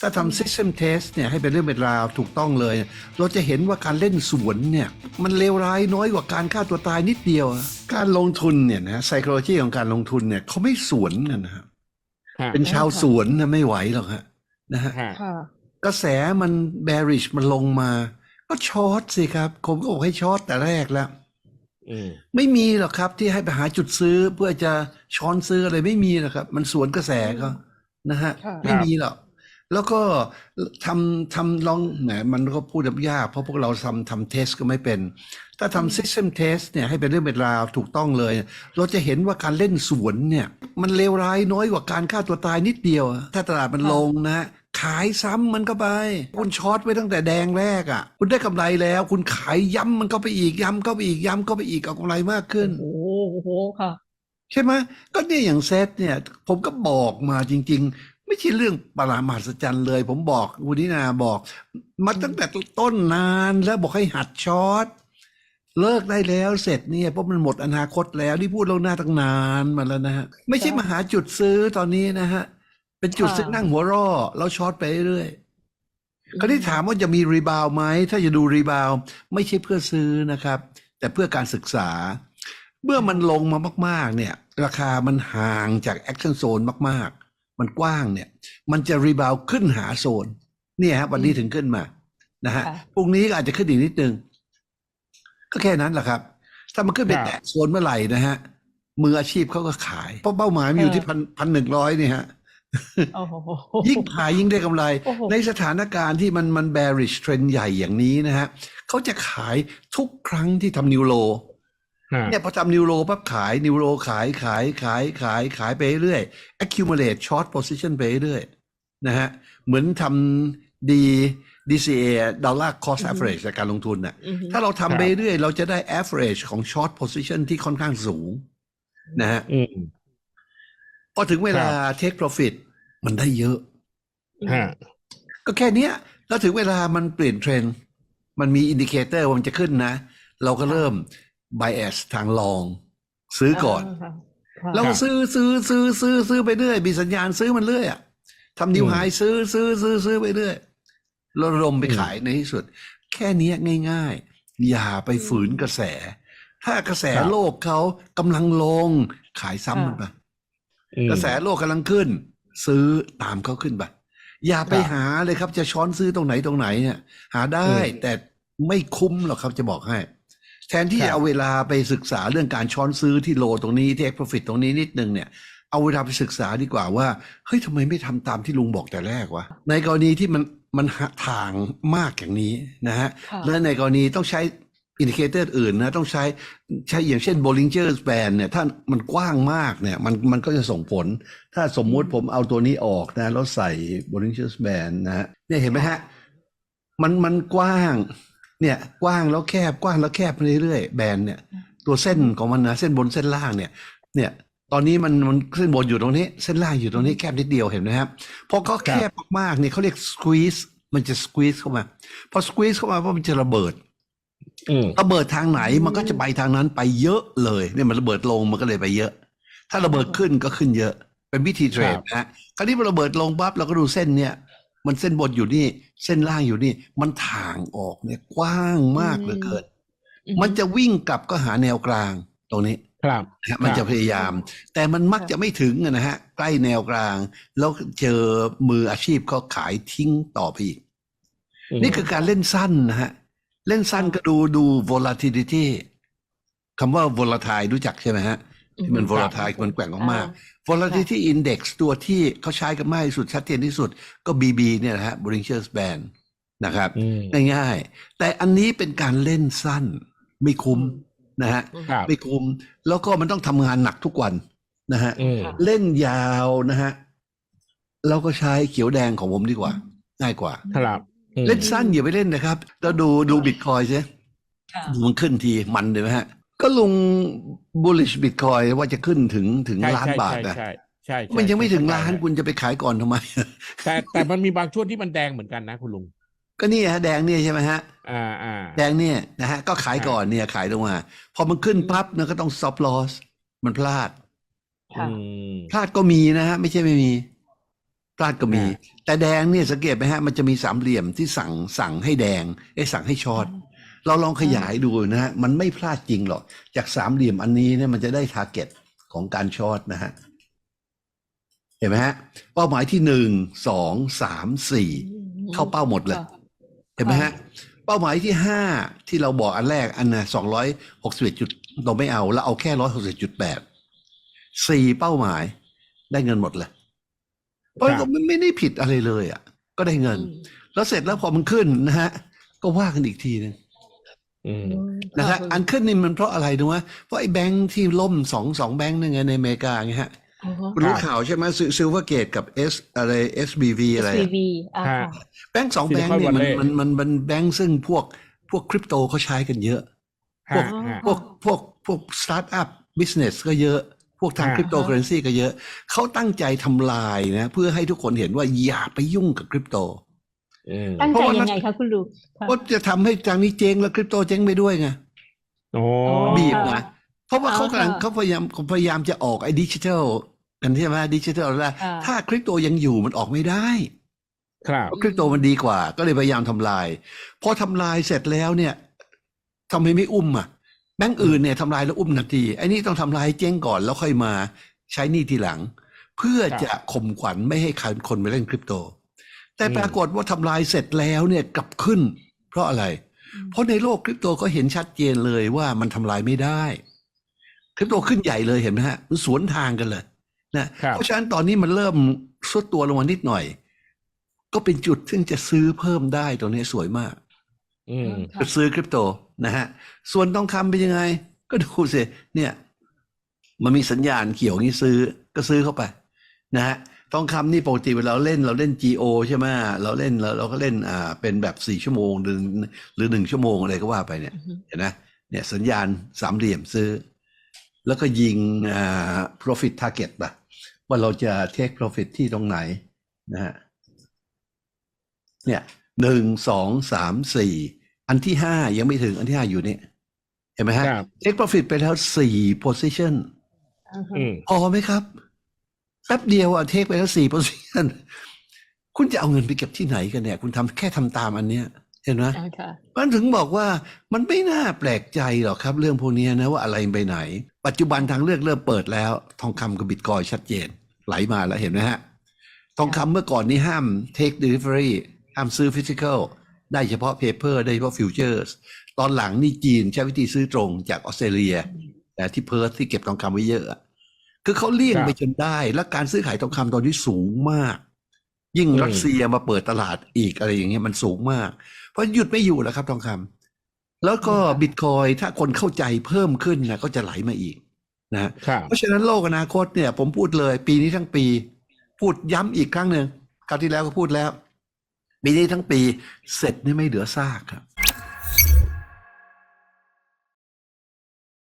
ถ้าทำ system test เนี่ยให้เป็นเรื่องเป็นราวถูกต้องเลย เราจะเห็นว่าการเล่นสวนเนี่ยมันเลวร้ายน้อยกว่าการฆ่าตัวตายนิดเดียว การลงทุนเนี่ยนะ psychology ของการลงทุนเนี่ยเขาไม่สวนกันนะครับฮะเป็นชาวสวนนะไม่ไหวหรอกฮะนะฮะฮะค่ะกระแสมัน bearish มันลงมา ก็ช็อตสิครับผมก็บอกให้ช็อตแต่แรกแล้วอืมไม่มีหรอกครับที่ให้ไปหาจุดซื้อเพื่อจะช้อนซื้ออะไรไม่มีหรอกครับ มันสวนกระแสก็นะฮะค่ะไม่มีหรอก แล้วก็ทำทำลองแหมมันก็พูดยาก เพราะพวกเราทำทำเทสก็ไม่เป็น ถ้าทำ system test เนี่ยให้เป็นเรื่องเป็นราวถูกต้องเลย เราจะเห็นว่าการเล่นสวนเนี่ยมันเลวร้ายน้อยกว่าการฆ่าตัวตายนิดเดียว ถ้าตลาดมันลงนะฮะขายซ้ำมันก็ไป คุณช็อตไว้ตั้งแต่แดงแรกอะ คุณได้กำไรแล้ว คุณขายย้ำมันก็ไปอีกย้ำก็ไปอีกย้ำก็ไปอีกเอากำไรมากขึ้น โอ้โหค่ะ ใช่ไหมก็เนี่ยอย่างเซตเนี่ย ผมก็บอกมาจริง ๆ ไม่ใช่เรื่องประหลาดมหัศจรรย์เลย ผมบอกคุณนินาบอกมาตั้งแต่ต้นนานแล้วบอกให้หัดช็อตเลิกได้แล้วเสร็จเนี่ยเพราะมันหมดอนาคตแล้วนี่พูดเราหน้าตั้งนานมาแล้วนะฮะไม่ใช่ค่ะมาหาจุดซื้อตอนนี้นะฮะ เป็นจุดค่ะซื้อนั่งหัวร่อแล้วช็อตไปเรื่อยๆคราวนี้ถามว่าจะมีรีบาวไหมถ้าจะดูรีบาวไม่ใช่เพื่อซื้อนะครับ แต่เพื่อการศึกษา เมื่อมันลงมามาก ๆ เนี่ย ราคามันห่างจากแอคชั่นโซนมาก ๆ มันกว้างเนี่ย มันจะรีบาวขึ้นหาโซน เนี่ยฮะวันนี้ถึงขึ้นมานะฮะค่ะพรุ่งนี้ก็อาจจะขึ้นอีกนิดนึง ก็แค่นั้นแหละครับ ถ้ามันขึ้นไปครับแตะโซนเมื่อไหร่นะฮะมืออาชีพเขาก็ขาย เพราะเป้าหมายมันอยู่ที่พันพันหนึ่งร้อยนี่ฮะโอ้โหยิ่งขายยิ่งได้กำไรโอ้โหในสถานการณ์ที่มันมัน bearish trend ใหญ่อย่างนี้นะฮะเขาจะขายทุกครั้งที่ทำนิวโลฮะ เนี่ยพอทำนิวโรปั๊บขายนิวโรขายขายขายขายขายไปเรื่อย accumulate short position ไปเรื่อยนะฮะเหมือนทำ D DCA dollar cost average ในการลงทุนน่ะอือฮึถ้าเราครัทำบไปเรื่อยเราจะได้ average ของ short position ที่ค่อนข้างสูงนะฮะอืมพอถึงเวลาครับ take profit มันได้เยอะฮะก็แค่เนี้ยแล้วถึงเวลามันเปลี่ยนเทรนด์มันมีอินดิเคเตอร์ว่ามันจะขึ้นนะ เราก็เริ่ม bias ทางลอง ซื้อก่อนค่ะค่ะเราก็ซื้อซื้อซื้อซื้อซื้อไปเรื่อยมีสัญญาณซื้อมันเรื่อยอะทำนิวอืมไฮซื้อซื้อซื้อซื้อไปเรื่อยแล้วลมไปอืมขายในที่สุด แค่เนี้ยง่าย ๆ อย่าไปฝืนกระแส ถ้ากระแสโลกเขากำลังลง ขายซ้ำมันไปอืมกระแสโลกกำลังขึ้น ซื้อตามเขาขึ้นไปอย่าไปครับหาเลยครับจะช้อนซื้อตรงไหนตรงไหนเนี่ย หาได้อืมแต่ไม่คุ้มหรอกครับจะบอกให้ แทนที่ครับจะเอาเวลาไปศึกษาเรื่องการช้อนซื้อที่โลตรงนี้ที่ profit ตรงนี้นิดนึงเนี่ยเอาเวลาไปศึกษาดีกว่าว่าเฮ้ยทำไมไม่ทำตามที่ลุงบอกแต่แรกวะในกรณีที่มันมันหาทางมากอย่างนี้นะฮะค่ะและในกรณีต้องใช้อินดิเคเตอร์อื่นนะต้องใช้ใช้อย่างเช่น Bollinger Band เนี่ยถ้ามันกว้างมากเนี่ยมันมันก็จะส่งผล ถ้าสมมุติผมเอาตัวนี้ออกนะแล้วใส่ Bollinger Band นะฮะเนี่ยเห็นไหมฮะมันมันกว้าง เนี่ยกว้างแล้วแคบกว้างแล้วแคบไปเรื่อยๆแบนเนี่ย ตัวเส้นของมันนะเส้นบนเส้นล่างเนี่ย เนี่ย ตอนนี้มันมันเส้นบนอยู่ตรงนี้ เส้นล่างอยู่ตรงนี้แคบนิดเดียวเห็นไหมครับพอเขาแคบมากๆเนี่ยเขาเรียก squeeze มันจะ squeeze เข้ามา พอ squeeze เข้ามาเพราะมันจะระเบิดอืมระเบิดทางไหนมันก็จะไปทางนั้นไปเยอะเลยเนี่ยมันระเบิดลงมันก็เลยไปเยอะ ถ้าระเบิดขึ้นก็ขึ้นเยอะ เป็นวิธีเทรดครับนะฮะคราวนี้พอระเบิดลงปั๊บเราก็ดูเส้นเนี่ย มันเส้นบนอยู่นี่ เส้นล่างอยู่นี่ มันถ่างออกเนี่ยกว้างมากเหลือเกินอือฮึมันจะวิ่งกลับก็หาแนวกลางตรงนี้ครับนะฮะมันจะพยายาม แต่มันมักจะไม่ถึงอะนะฮะ ใกล้แนวกลาง แล้วเจอมืออาชีพเขาขายทิ้งต่อไปอีกมนี่คือการเล่นสั้นนะฮะ เล่นสั้นก็ดูดู volatility คำว่า volatile รู้จักใช่ไหมฮะ ที่มัน volatile มันแกว่งมากๆ volatility index ตัวที่เขาใช้กันมากที่สุดชัดเจนที่สุดก็ BB เนี่ยนะฮะ Bollinger Band นะครับอืมง่ายๆ แต่อันนี้เป็นการเล่นสั้นไม่คุ้มนะฮะครับไม่คุ้มแล้วก็มันต้องทำงานหนักทุกวันนะฮะอืมเล่นยาวนะฮะเราก็ใช้เขียวแดงของผมดีกว่า ง่ายกว่าครับอืมเล่นสั้นอย่าไปเล่นนะครับแล้วดูดูบิตคอยใช่ค่ะดูมันขึ้นทีมันเลยไหมฮะ ก็ลง bullish บิตคอยว่าจะขึ้นถึงถึงใช่ล้านใช่บาทใช่นะใช่ใช่ใช่มันยังไม่ถึงใช่ล้านคุณจะไปขายก่อนทำไม แต่แต่มันมีบางช่วงที่มันแดงเหมือนกันนะคุณลุง ก็นี่ฮะแดงเนี่ยใช่ไหมฮะ อ่าอ่าแดงเนี่ยนะฮะก็ขายก่อนเนี่ยขายลงมา พอมันขึ้นปั๊บเนี่ยก็ต้อง stop loss มันพลาดค่ะอืมพลาดก็มีนะฮะ ไม่ใช่ไม่มี พลาดก็มีอ่าแต่แดงเนี่ยสังเกตไหมฮะ มันจะมีสามเหลี่ยมที่สั่งสั่งให้แดงไอ้ยสั่งให้ช็อต เราลองขยายดูนะฮะมันไม่พลาดจริงหรอก จากสามเหลี่ยมอันนี้เนี่ยมันจะได้ทาร์เก็ตของการช็อตนะฮะเห็นไหมฮะเป้าหมายที่หนึ่งสองสามสี่เข้าเป้าหมดเลยค่ะเห็นไหมฮะเป้าหมายที่ห้าที่เราบอกอันแรกอันน่ะสองร้อยหกสิบเอ็ดจุดเราไม่เอาแล้วเอาแค่ร้อยหกสิบจุดแปดสี่เป้าหมายได้เงินหมดเลยเพราะครับมันไม่ได้ผิดอะไรเลย อะ ก็ได้เงิน แล้วเสร็จแล้วพอมันขึ้นนะฮะ ก็ว่ากันอีกทีนึงอืม นะฮะอันขึ้นนี่มันเพราะอะไรรู้ไหมเพราะไอ้แบงค์ที่ล่มสองสองแบงค์นึงไงในอเมริกาไงฮะอือฮึคุณรู้ข่าวใช่ไหมซิลเวอร์เกตกับเอสอะไร SBV อะไรอะ SVB อ่าฮะค่ะแบงค์สองแบงค์เนี่ย Silicon มัน Valley มันมันมันแบงค์ซึ่งพวกพวกคริปโตเขาใช้กันเยอะ พวกฮะฮะพวกพวกพวกสตาร์ทอัพบิสเนสก็เยอะพวกทางอ่าคริปโตเคอเรนซีก็เยอะ เขาตั้งใจทำลายนะ เพื่อให้ทุกคนเห็นว่าอย่าไปยุ่งกับคริปโตอืม ตั้งเพราะใจว่ายังไงคะคุณลุงค่ะเพราะจะทำให้ทางนี้เจ๊งแล้วคริปโตเจ๊งไปด้วยไงโอ้บีบค่ะนะเพราะว่าเขากำลังอ่าเขาพยายามพยายามจะออกไอ้ดิจิทัลกันใช่ไหมดิจิทัลแล้วอ่าถ้าคริปโตยังอยู่มันออกไม่ได้ ครับเพราะคริปโตมันดีกว่า ก็เลยพยายามทำลายพอทำลายเสร็จแล้วเนี่ยทำไมไม่อุ้มอะแบงก์อื่นเนี่ยทำลายแล้วอุ้มทันทีไอ้นี่ต้องทำลายเจ๊งก่อนแล้วค่อยมาใช้หนี่ทีหลัง เพื่อจะข่มขวัญไม่ให้คนไปเล่นคริปโต แต่อืมปรากฏว่าทำลายเสร็จแล้วเนี่ยกลับขึ้น เพราะอะไร เพราะในโลกคริปโตก็เห็นชัดเจนเลยว่ามันทำลายไม่ได้ คริปโตขึ้นใหญ่เลยเห็นไหมฮะมันสวนทางกันเลยนะครับเพราะฉะนั้นตอนนี้มันเริ่มสุดตัวลงมานิดหน่อย ก็เป็นจุดซึ่งจะซื้อเพิ่มได้ตรงนี้สวยมากอืมค่ะจะซื้อคริปโตนะฮะส่วนทองคำเป็นยังไง ก็ดูสิเนี่ย มันมีสัญญาณเขียวอย่างนี้ซื้อก็ซื้อเข้าไป นะฮะ ทองคำนี่ปกติเวลาเราเล่นเราเล่น GO ใช่ไหมเราเล่นเราเราก็เล่นอ่าเป็นแบบสี่ชั่วโมงหรือหรือหนึ่งชั่วโมงอะไรก็ว่าไปเนี่ยอือฮึเห็นไหมเนี่ยสัญญาณสามเหลี่ยมซื้อ แล้วก็ยิงอ่า profit target ป่ะว่าเราจะ take profit ที่ตรงไหนนะฮะเนี่ยหนึ่งสองสามสี่อันที่ห้ายังไม่ถึงอันที่ห้าอยู่เนี่ยเห็นไหมฮะครับ take profit ไปแล้วสี่ position อือฮึอืมพอไหมครับ แป๊บเดียวอะเทคไปแล้วสี่ position คุณจะเอาเงินไปเก็บที่ไหนกันเนี่ย คุณทำแค่ทำตามอันเนี้ยเห็นไหมอ่าค่ะมันถึงบอกว่ามันไม่น่าแปลกใจหรอกครับ เรื่องพวกนี้นะว่าอะไรไปไหน ปัจจุบันทางเลือกเริ่มเปิดแล้ว ทองคำกับบิตคอยชัดเจน ไหลมาแล้วเห็นไหมฮะ ทองคำเมื่อก่อนนี้ห้าม take delivery ห้ามซื้อ physical ได้เฉพาะ paper ได้เฉพาะ futures ตอนหลังนี่จีนใช้วิธีซื้อตรงจากออสเตรเลีย แต่ที่เพิร์ธที่เก็บทองคำไว้เยอะอะ คือเขาเลี่ยงครับไปจนได้ และการซื้อขายทองคำตอนนี้สูงมาก ยิ่งอืมรัสเซียมาเปิดตลาดอีกอะไรอย่างเงี้ยมันสูงมาก เพราะหยุดไม่อยู่แล้วครับ ทองคำแล้วก็บิตคอยถ้าคนเข้าใจเพิ่มขึ้นนะก็จะไหลมาอีกนะครับเพราะฉะนั้นโลกอนาคตเนี่ย ผมพูดเลย ปีนี้ทั้งปี พูดย้ำอีกครั้งหนึ่งคราวที่แล้วก็พูดแล้วปีนี้ทั้งปีเสร็จนี่ไม่เหลือซากครับ